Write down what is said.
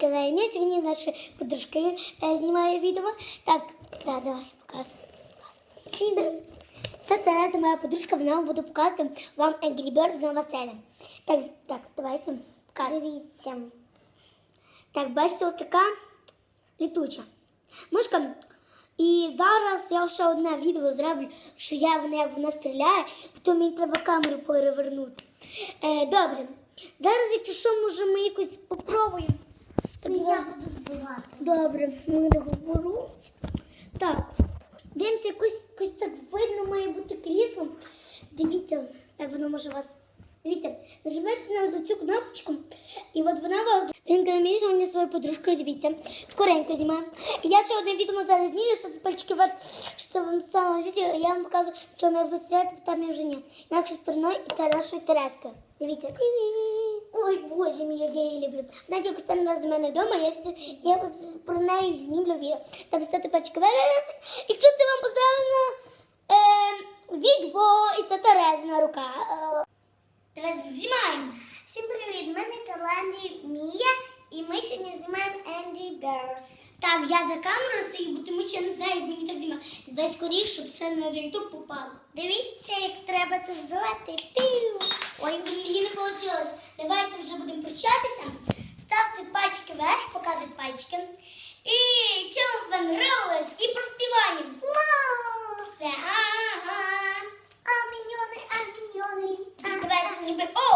Миколаївна. Сьогодні з нашою подружкою е, знімаю відео. Так, так, давай, показуй. Це, це Тереза, моя подружка, вона вам буде показувати вам Angry Birds нова серія. Так, так, давайте. Дивіться. Так, бачите, от така літуча мишка. І зараз я ще одне відео зроблю, що я вона як вона стріляє, потім мені треба камеру перевернути. Е, добре. Зараз, якщо що, може, ми якось попробуємо. Так, зараз- збивати. Добре, ми договоримося. Так, дивимося, якось, якось так видно має бути крісло. Дивіться, як воно може вас. Дивіться, нажимайте на цю кнопочку, і от вона вас рекламує мені свою подружкою. Дивіться, скоренько знімаю. І я ще одне відео зараз знімлю, ставте пальчики вверх, що це вам стало відео, я вам покажу, що я буду стріляти, там я вже ні. Інакше стороною і це нашою Терескою. Дивіться. Ой, як я її люблю. Знаєте, як останній з мене вдома, я, я про неї знімлю. Там ставте пальчики. Якщо це вам поздравлено е, відео, і це Терезина рука. Давайте знімаємо. Всім привіт! Ми на Мія і ми сьогодні знімаємо Енді Берс. Так, я за камерою стою, тому що я не знаю, як мені так знімати. Дай скоріше, щоб це на YouTube попало. Дивіться, як треба тут збивати. Пів! Ой, її не вийшло. Давайте вже будемо прощатися. Ставте пальчики вверх, показують пальчики. І чому понравилось? І проспіваємо. Мау! А, а. Давайте зробимо.